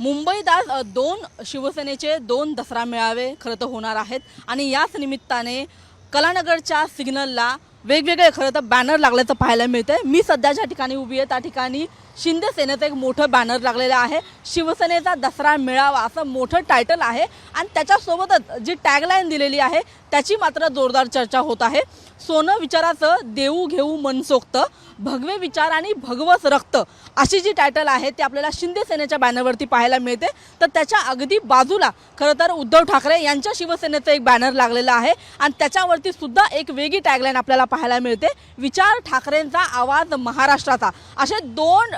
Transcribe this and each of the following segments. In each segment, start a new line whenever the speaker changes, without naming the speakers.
मुंबईत आज दोन शिवसेनेचे दोन दसरा मेळावे खरं तर होणार आहेत. आणि याच निमित्ताने कलानगरच्या सिग्नलला वेगवेगळे खरं तर बॅनर लागल्याचं पाहायला मिळतंय. मी सध्या ज्या ठिकाणी उभी आहे त्या ठिकाणी शिंदे सेनेचं एक मोठं बॅनर लागलेलं आहे. शिवसेनेचा दसरा मेळावा असं मोठं टायटल आहे. आणि त्याच्यासोबतच जी टॅगलाईन दिलेली आहे त्याची मात्र जोरदार चर्चा होत आहे. सोनं विचाराचं देऊ घेऊ मनसोक्त भगवे विचार आणि भगवस रक्त अशी जी टायटल आहे ती आपल्याला शिंदे सेनेच्या बॅनरवरती पाहायला मिळते. तर त्याच्या अगदी बाजूला खरं तर उद्धव ठाकरे यांच्या शिवसेनेचं एक बॅनर लागलेलं आहे. आणि त्याच्यावरती सुद्धा एक वेगळी टॅगलाईन आपल्याला पाहायला मिळते. विचार ठाकरेंचा आवाज महाराष्ट्राचा. असे दोन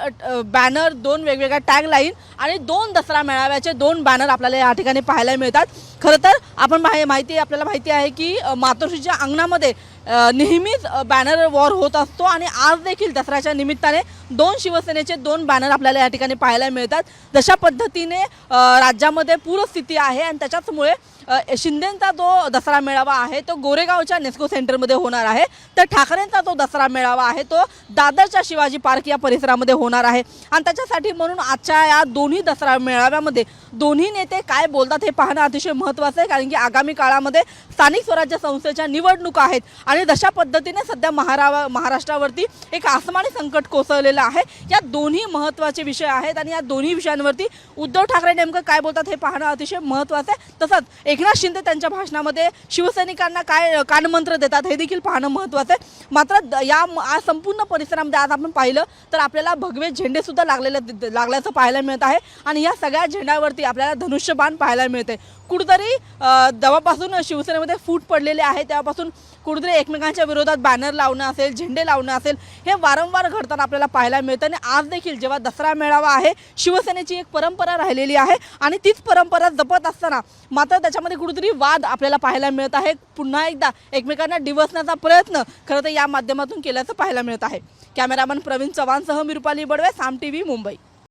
बॅनर दोन वेगवेगळ्या टॅगलाईन आणि दोन दसरा मेळाव्याचे दोन बॅनर आपल्याला या ठिकाणी पाहायला मिळतात. खरं तर आपण माहि माहिती आपल्याला माहिती आहे की मातोश्रीच्या अंगणामध्ये नेहमीच बॅनर वॉर होत असतो आणि आज देखील दसऱ्याच्या निमित्ताने दोन शिवसेनेचे दोन बॅनर आपल्याला या ठिकाणी पाहायला मिळतात. जशा पद्धतीने राज्यामध्ये पूरस्थिती आहे आणि त्याच्याचमुळे शिंदेंचा जो दसरा मेळावा आहे तो गोरेगावच्या नेस्को सेंटरमध्ये होणार आहे. तर ठाकरेंचा जो दसरा मेळावा आहे तो दादरच्या शिवाजी पार्क या परिसरामध्ये होणार आहे. आणि त्याच्यासाठी म्हणून आजच्या या दोन्ही दसरा मेळाव्यामध्ये दोन्ही नेते काय बोलतात हे पाहणं अतिशय महत्त्वाचं आहे कारण की आगामी काळामध्ये स्थानिक स्वराज्य संस्थेच्या निवडणुका आहेत आणि आणि तशा पद्धतीने सध्या महारा महाराष्ट्रावरती एक आसमानी संकट कोसळलेलं आहे. या दोन्ही महत्त्वाचे विषय आहेत आणि या दोन्ही विषयांवरती उद्धव ठाकरे नेमकं काय बोलतात हे पाहणं अतिशय महत्त्वाचं आहे. तसंच एकनाथ शिंदे त्यांच्या भाषणामध्ये शिवसैनिकांना काय कानमंत्र देतात हे देखील पाहणं महत्त्वाचं आहे. मात्र द- या आज संपूर्ण परिसरामध्ये आज आपण पाहिलं तर आपल्याला भगवे झेंडेसुद्धा लागलेले लागल्याचं पाहायला मिळत आहे आणि या सगळ्या झेंड्यावरती आपल्याला धनुष्यबाण पाहायला मिळते कुठंतरी अ, जेव्हापासून शिवसेनेमध्ये फूट पडलेले आहे. तेव्हापासून कुठेतरी एकमेकांच्या विरोधात बॅनर लावणं असेल झेंडे लावणं असेल हे वारंवार घडताना आपल्याला पाहायला मिळतं. आणि आज देखील जेव्हा दसरा मेळावा आहे शिवसेनेची एक परंपरा राहिलेली आहे आणि तीच परंपरा जपत असताना मात्र त्याच्यामध्ये कुठेतरी वाद आपल्याला पाहायला मिळत आहे. पुन्हा एकदा एकमेकांना डिवसण्याचा प्रयत्न खरं तर या माध्यमातून केल्याचं पाहायला मिळत आहे. कॅमेरामन प्रवीण चव्हाणसह मी रुपाली बडवे साम टी व्ही मुंबई.